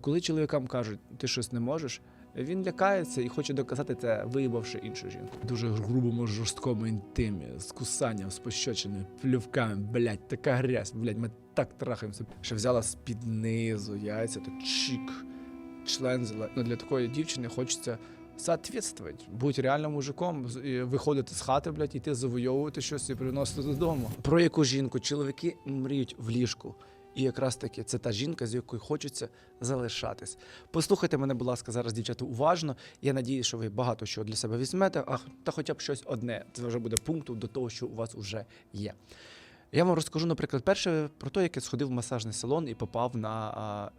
Коли чоловікам кажуть, ти щось не можеш, він лякається і хоче доказати це, виїбавши іншу жінку. Дуже грубому, жорсткому інтимі, з кусанням, з пощочиною, плювками, блядь, така грязь, блядь, ми так трахаємося. Що взяла з-під низу яйця, так чик, член взяла. Ну, для такої дівчини хочеться соответствувати, бути реальним мужиком, з- виходити з хати, блядь, іти завойовувати щось і приносити додому. Про яку жінку чоловіки мріють в ліжку. І якраз таки це та жінка, з якою хочеться залишатись. Послухайте мене, будь ласка, зараз, дівчата, уважно. Я надію, що ви багато чого для себе візьмете, а та хоча б щось одне. Це вже буде пунктом до того, що у вас вже є. Я вам розкажу, наприклад, перше про те, як я сходив в масажний салон і попав на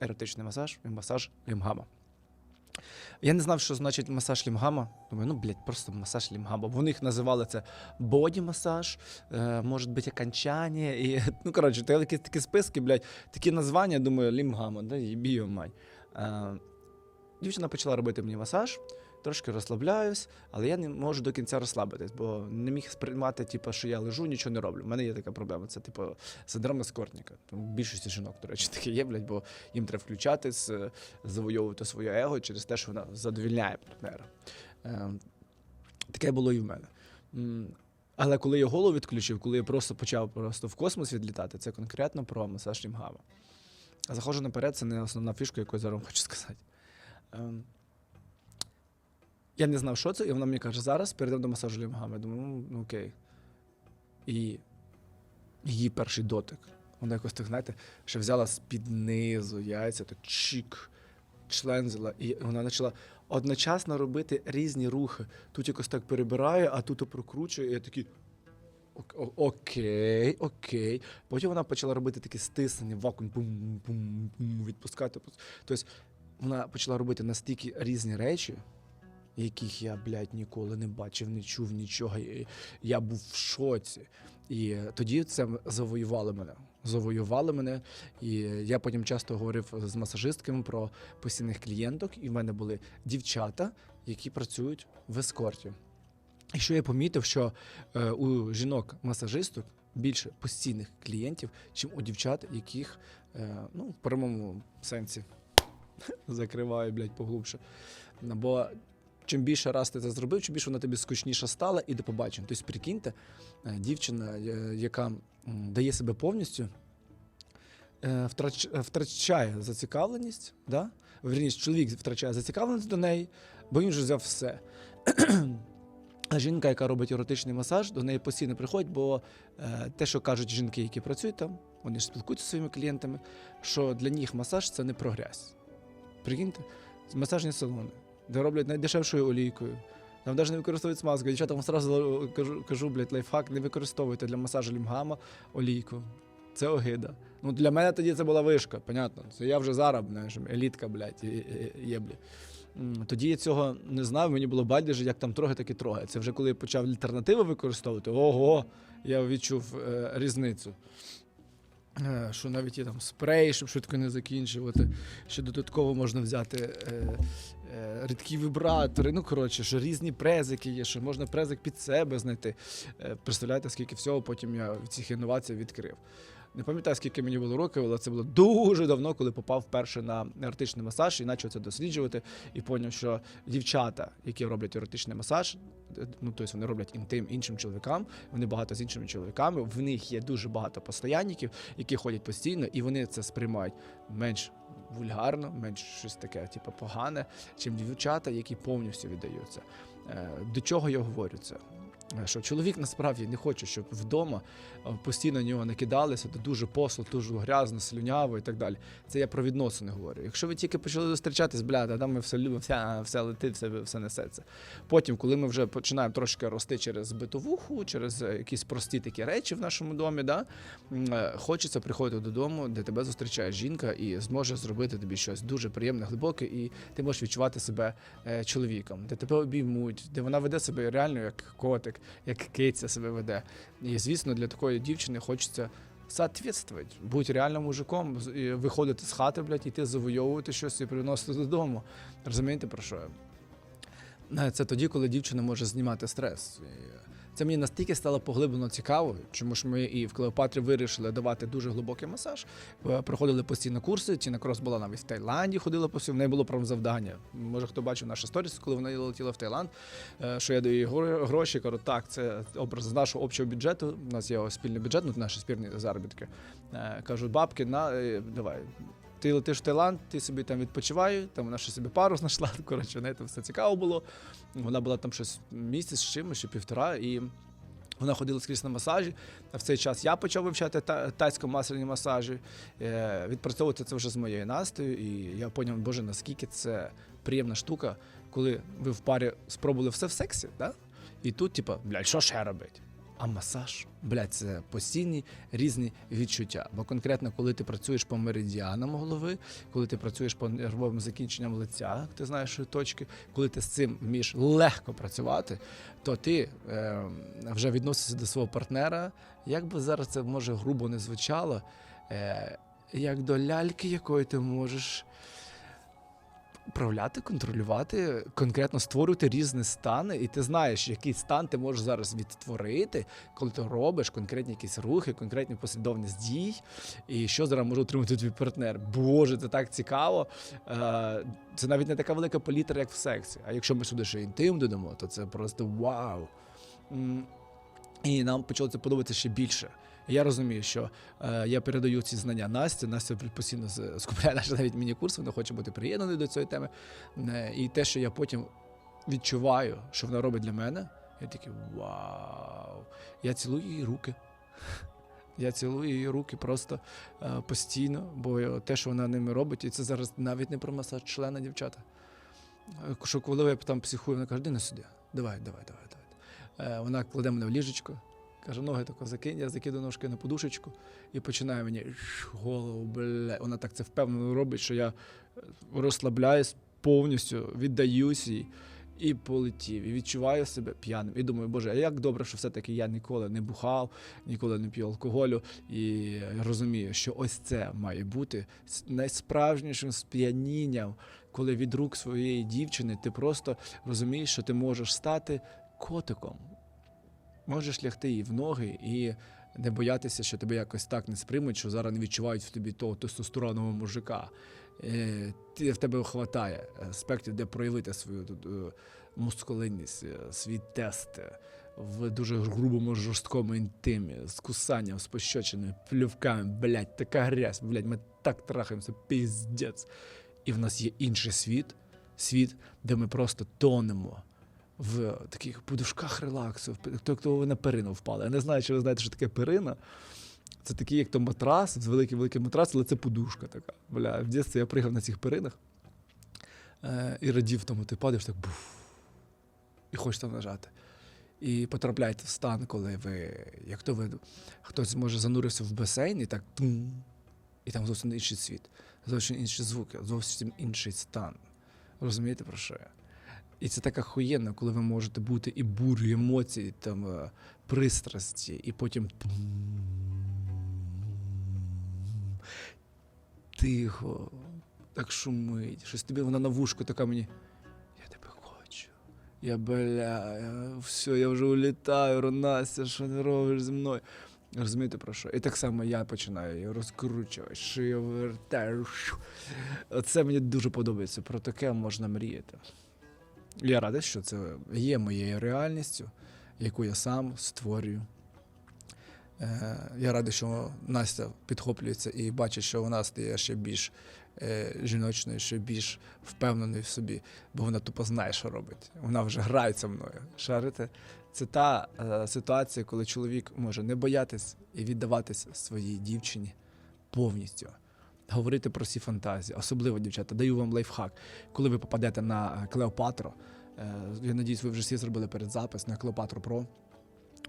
еротичний масаж і масаж лімгама. Я не знав, що значить масаж лімгама. Думаю, ну, блядь, просто масаж лімгама. Вони їх називали це боді-масаж, е, може бути окончання. І, ну, коротше, якісь такі списки, блядь, такі названня, думаю, лімгама, да, їбі його. Е, дівчина почала робити мені масаж, трошки розслабляюсь, але я не можу до кінця розслабитись, бо не міг сприймати, типу, що я лежу, нічого не роблю. У мене є така проблема. Це, типу, синдром ескортника. Більшості жінок, до речі, таке є, блядь, бо їм треба включатись, завойовувати своє его через те, що вона задовільняє партнера. Е, таке було і в мене. Але коли я голову відключив, коли я просто почав просто в космос відлітати, це конкретно про масаж лімгава. А заходжу наперед, це не основна фішка, яку я зараз хочу сказати. Я не знав, що це, і вона мені каже, зараз перейдемо до масажу лімгами. Я думаю, ну, ну окей. І її перший дотик. Вона якось так, знаєте, ще взяла з-під низу яйця, так чик, член взяла, і вона почала одночасно робити різні рухи. Тут якось так перебирає, а тут прокручує, і я такий. Окей, окей. Потім вона почала робити такі стиснення, вакуум, бум, бум, бум, відпускати. Тобто вона почала робити настільки різні речі, яких я, блядь, ніколи не бачив, не чув нічого. І Я був в шоці. І тоді це завоювали мене. Завоювали мене. І я потім часто говорив з масажистками про постійних клієнток, і в мене були дівчата, які працюють в ескорті. І що я помітив, що е, у жінок-масажисток більше постійних клієнтів, чим у дівчат, яких е, ну, в прямому сенсі закриваю, блядь, поглубше. Бо чим більше раз ти це зробив, чим більше вона тобі скучніша стала і до побачення. Тобто, прикиньте, е, дівчина, е, яка дає себе повністю, е, втрач, втрачає зацікавленість, да? Вірніше, чоловік втрачає зацікавленість до неї, бо він вже взяв все. А жінка, яка робить еротичний масаж, до неї постійно приходять, бо те, що кажуть жінки, які працюють там, вони ж спілкуються зі своїми клієнтами, що для них масаж це не про грязь. Прикиньте, масажні салони, де роблять найдешевшою олійкою. Там навіть не використовують смазку. Дівчата вам одразу кажу, кажу, блядь, лайфхак, не використовуйте для масажу лімгама олійку. Це огида. Ну, для мене тоді це була вишка, понятно. Це я вже зараз, знаєш, елітка, блядь, і- і- і- є, блядь. Тоді я цього не знав, мені було байдуже, як там трохи, так і трохи. Це вже коли я почав альтернативи використовувати, ого, я відчув е, різницю. Е, що навіть є там спрей, щоб швидко не закінчувати. Ще додатково можна взяти е, е, рідкі вібратори. Ну, коротше, що різні презики є, що можна презик під себе знайти. Е, представляєте, скільки всього потім я в цих інноваціях відкрив. Не пам'ятаю, скільки мені було років, але це було дуже давно, коли попав вперше на еротичний масаж і почав це досліджувати. І зрозумів, що дівчата, які роблять еротичний масаж, е, ну тобто вони роблять інтим іншим чоловікам, вони багато з іншими чоловіками. В них є дуже багато постоянників, які ходять постійно, і вони це сприймають менш вульгарно, менш щось таке, типу, погане, чим дівчата, які повністю віддаються. Е, До чого я говорю це? Що чоловік насправді не хоче, щоб вдома е, постійно на нього накидалися, то дуже посло, дуже грязно, слюняво і так далі. Це я про відносини говорю. Якщо ви тільки почали зустрічатись, бля, та там ми все любимо, все, все летить, все, все несеться. Потім, коли ми вже починаємо трошки рости через битовуху, через е, якісь прості такі речі в нашому домі, да, е, хочеться приходити додому, де тебе зустрічає жінка і зможе зробити тобі щось дуже приємне, глибоке, і ти можеш відчувати себе чоловіком, де тебе обіймуть, де вона веде себе реально як котик, як киця себе веде. І звісно, для такої дівчини хочеться. Соответствовать, бути реальним мужиком, виходити з хати, блядь, іти завойовувати щось і приносити додому. Розумієте про що я? Е, Це тоді, коли дівчина може знімати стрес. Це мені настільки стало поглиблено цікаво, чому ж ми і в Клеопатрі вирішили давати дуже глибокий масаж. Е, Проходили постійно курси. Тіна Крос була навіть в Таїланді, ходила по всьому. В неї було промзавдання. Може, хто бачив наші сторіс, коли вона летіла в Таїланд, е, що я даю їй гроші. Кажу, так, це образ з нашого общого бюджету. У нас є спільний бюджет, ну наші спільні заробітки. Е, Кажу, бабки, на е, давай. Ти летиш в Таїланд, ти собі там відпочивай, там вона ще собі пару знайшла. Коротше, неї там все цікаво було. Вона була там щось місяць чимось, чи півтора, і вона ходила скрізь на масажі. А в цей час я почав вивчати тайсько-масляні масажі. Е, відпрацьовувати це вже з моєю Настею. І я зрозумів, боже, наскільки це приємна штука, коли ви в парі спробували все в сексі, да? і тут, типа, блядь, що ще робити? А масаж, блядь, це постійні різні відчуття. Бо конкретно, коли ти працюєш по меридіанам голови, коли ти працюєш по нервовим закінченням лиця, ти знаєш точки, коли ти з цим вмієш легко працювати, то ти е, вже відносишся до свого партнера, як би зараз це може грубо не звучало, е, як до ляльки, якої ти можеш управляти, контролювати, конкретно створювати різні стани, і ти знаєш, який стан ти можеш зараз відтворити, коли ти робиш конкретні якісь рухи, конкретні послідовність дій, і що зараз може отримати твій партнер. Боже, це так цікаво. Е, Це навіть не така велика палітра, як в сексі. А якщо ми сюди ще інтим додамо, то це просто вау. І нам почало це подобатися ще більше. Я розумію, що е, я передаю ці знання Насті. Настя постійно скупляє наші навіть міні-курси, вона хоче бути приєднаною до цієї теми. Е, і те, що я потім відчуваю, що вона робить для мене, я такий вау. Я цілую її руки. Я цілую її руки просто е, постійно, бо те, що вона ними робить, і це зараз навіть не про масаж члена дівчата. Е, Що коли я там психую, вона каже, на сюди, давай, давай, давай, давай. Е, вона кладе мене в ліжечко, каже, ноги тако закинь, я закидаю ножки на подушечку і починає мені голову, бля. Вона так це впевнено робить, що я е, розслабляюсь повністю, віддаюсь їй. І полетів, і відчуваю себе п'яним. І думаю, боже, як добре, що все-таки я ніколи не бухав, ніколи не п'ю алкоголю. І розумію, що ось це має бути найсправжнішим сп'янінням, коли від рук своєї дівчини ти просто розумієш, що ти можеш стати котиком. Можеш лягти їй в ноги і не боятися, що тебе якось так не сприймуть, що зараз не відчувають в тобі того тестостеронового мужика. Е, ти, в тебе вистачає аспектів, де проявити свою е, мускулинність, е, свій тест в дуже грубому, жорсткому інтимі, з кусанням, з пощочиною, плювками, блядь, така грязь, блядь, ми так трахаємося, піздець. І в нас є інший світ, світ, де ми просто тонемо в таких подушках релаксу, хто хто ви на перину впали. Я не знаю, чи ви знаєте, що таке перина. Це такий, як то матрас, великий великий матрас, але це подушка така. Бля, в дитинстві я пригав на цих перинах е, і радів тому, ти падаєш так буф, і хочеш там нажати. І потрапляєте в стан, коли ви, як то ви, хтось може занурився в басейн і так тум, і там зовсім інший світ, зовсім інші звуки, зовсім інший стан. Розумієте про що я? І це так охуєнно, коли ви можете бути і бурю емоцій, там, е, пристрасті, і потім. Тихо, так шумить. Щось тобі вона на вушку така мені. Я тебе хочу. Я бля, я, все, я вже улітаю, Ронася, що ти робиш зі мною? Розумієте про що? І так само я починаю її розкручувати, вертаю. Оце мені дуже подобається. Про таке можна мріяти. Я радий, що це є моєю реальністю, яку я сам створюю. Е, я радий, що Настя підхоплюється і бачить, що вона стає ще більш е, жіночною, ще більш впевненою в собі, бо вона тупо знає, що робить. Вона вже грається мною. Шарите? Це та е, ситуація, коли чоловік може не боятись і віддаватись своїй дівчині повністю. Говорити про всі фантазії, особливо дівчата, даю вам лайфхак. Коли ви попадете на е, Клеопатру, е, я надіюсь, ви вже всі зробили передзапис на Клеопатру Про,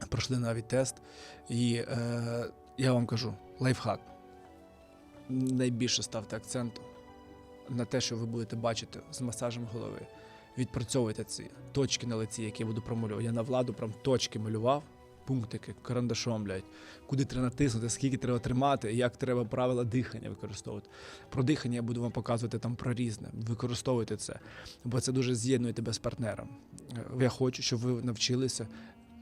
пройшли навіть тест. І е, я вам кажу, лайфхак. Найбільше ставте акценту на те, що ви будете бачити з масажем голови. Відпрацьовуйте ці точки на лиці, які я буду промалювати. Я на владу прям точки малював пунктики карандашом, блядь, куди треба натиснути, скільки треба тримати, як треба правила дихання використовувати. Про дихання я буду вам показувати там про різне. Використовуйте це, бо це дуже з'єднує тебе з партнером. Е, Я хочу, щоб ви навчилися.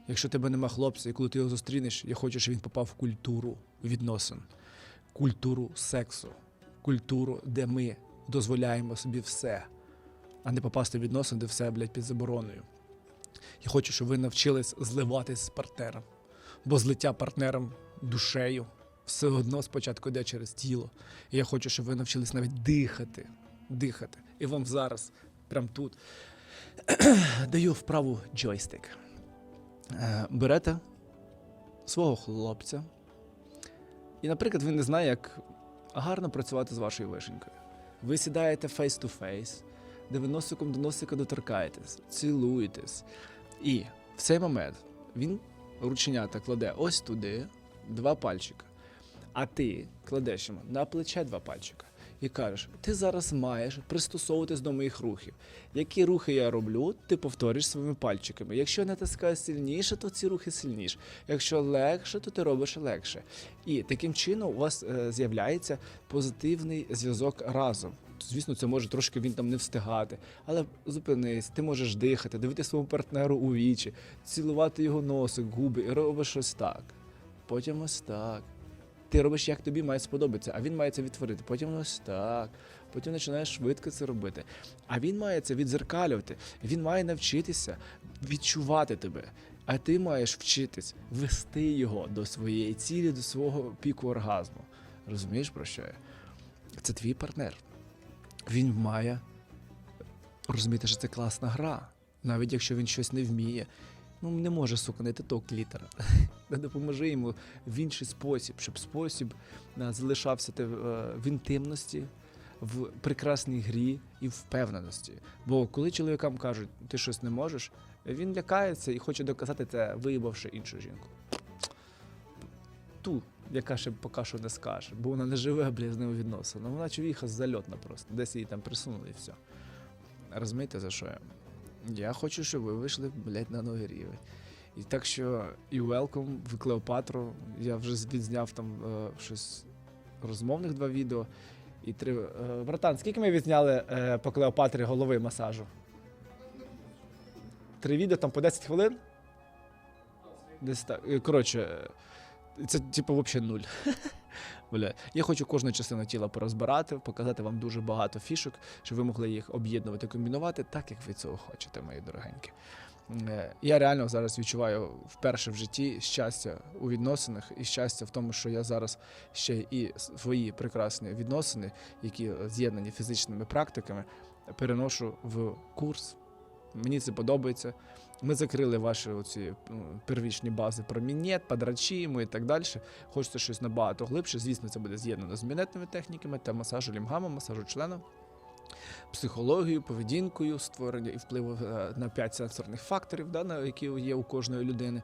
Якщо тебе нема хлопця, і коли ти його зустрінеш, я хочу, щоб він попав в культуру відносин, культуру сексу, культуру, де ми дозволяємо собі все, а не попасти в відносини, де все, блядь, під забороною. Я хочу, щоб ви навчились зливатись з партнером. Бо злиття партнером душею все одно спочатку йде через тіло. І я хочу, щоб ви навчились навіть дихати. Дихати. І вам зараз, прямо тут, даю вправу джойстик. Е, Берете свого хлопця. І, наприклад, він не знає, як гарно працювати з вашою вишенькою. Ви сідаєте face to face, де ви носиком до носика доторкаєтесь, цілуєтесь. І в цей момент він рученята кладе ось туди два пальчика. А ти кладеш йому на плече два пальчика і кажеш: ти зараз маєш пристосовуватись до моїх рухів. Які рухи я роблю, ти повторюєш своїми пальчиками. Якщо я натискаю сильніше, то ці рухи сильніше. Якщо легше, то ти робиш легше. І таким чином у вас е, з'являється позитивний зв'язок разом. Звісно, це може трошки він там не встигати, але зупинись, ти можеш дихати, дивитися своєму партнеру у вічі, цілувати його носик, губи, і робиш щось так. Потім ось так. Ти робиш, як тобі має сподобатися, а він має це відтворити. Потім ось так. Потім починаєш швидко це робити. А він має це відзеркалювати. Він має навчитися відчувати тебе. А ти маєш вчитись вести його до своєї цілі, до свого піку оргазму. Розумієш про що я? Це твій партнер. Він має розуміти, що це класна гра. Навіть якщо він щось не вміє, ну не може сука знайти того клітера. Допоможи йому в інший спосіб, щоб спосіб е, залишався е, в інтимності, в прекрасній грі і впевненості. Бо коли чоловікам кажуть, ти щось не можеш, він лякається і хоче доказати це, виїбавши іншу жінку. Ту, яка ще поки що не скаже, бо вона не живе блядь, з ними відносини. Вона човіха зальотна просто, десь її там присунули і все. Розумієте, за що я? Я хочу, щоб ви вийшли, блядь, на новий рівень. І так що і welcome в Клеопатру. Я вже відзняв там е, щось розмовних два відео. І три. Е, братан, скільки ми відзняли е, по Клеопатрі голови масажу? Три відео там по 10 хвилин? Десь так. Е, Коротше, це типу взагалі нуль. Бля. Я хочу кожну частину тіла порозбирати, показати вам дуже багато фішок, щоб ви могли їх об'єднувати, комбінувати так, як ви цього хочете, мої дорогенькі. Е, Я реально зараз відчуваю вперше в житті щастя у відносинах і щастя в тому, що я зараз ще і свої прекрасні відносини, які з'єднані фізичними практиками, переношу в курс. Мені це подобається. Ми закрили ваші оці первічні бази про мінет, подрачимо і так далі. Хочеться щось набагато глибше. Звісно, це буде з'єднано з мінетними техніками та масажу лімгама, масажу члена, психологією, поведінкою, створення і впливу е, на п'ять сенсорних факторів, да, на які є у кожної людини.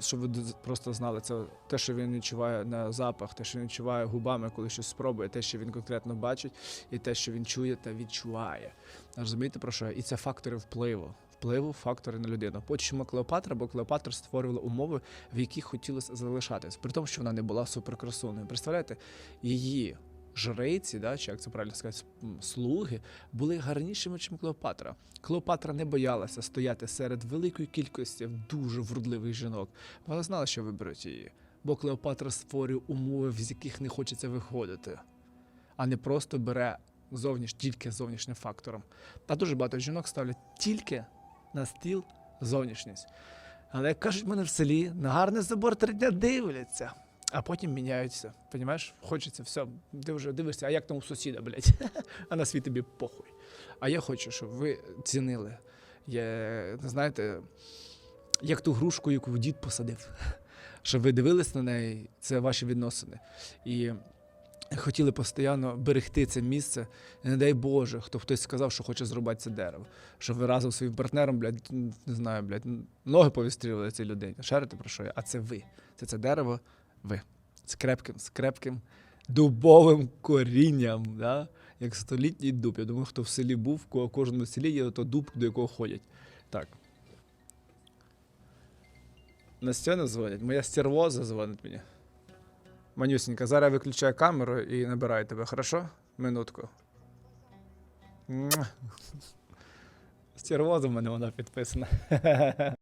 Щоб ви просто знали, це те, що він відчуває на запах, те, що він відчуває губами, коли щось спробує, те, що він конкретно бачить, і те, що він чує та відчуває. Розумієте про що? І це фактори впливу. Впливу фактори на людину. Почому Клеопатра, бо Клеопатра створювала умови, в яких хотілося залишатись, при тому, що вона не була суперкрасуною. Представляєте, її жриці, да, чи як це правильно сказати, слуги, були гарнішими, ніж Клеопатра. Клеопатра не боялася стояти серед великої кількості дуже вродливих жінок. Вона знала, що виберуть її. Бо Клеопатра створює умови, з яких не хочеться виходити, а не просто бере зовніш, тільки зовнішнім фактором. Та дуже багато жінок ставлять тільки на стіл зовнішність. Але як кажуть в мене в селі, на гарний забор три дня дивляться, а потім міняються. Понімаєш? Хочеться все. Ти вже дивишся, а як там у сусіда, блядь? а на свій тобі похуй. А я хочу, щоб ви цінили. Я, знаєте, як ту грушку, яку дід посадив. Щоб ви дивились на неї, це ваші відносини. І хотіли постійно берегти це місце. Не дай Боже, хто хтось сказав, що хоче зрубати це дерево. Щоб разом своїм партнером, блядь, не знаю, блядь, ноги повістрілили цій людині. Шарите про що я? А це ви. Це це дерево, ви. З крепким, з крепким дубовим корінням, да? як столітній дуб. Я думаю, хто в селі був, в кожному селі є то дуб, до якого ходять. Так. Настена дзвонить, моя стервоза дзвонить мені. Манюсенька, зараз виключаю камеру і набираю тебе, хорошо? Минутку. Стервоза в мене вона підписана.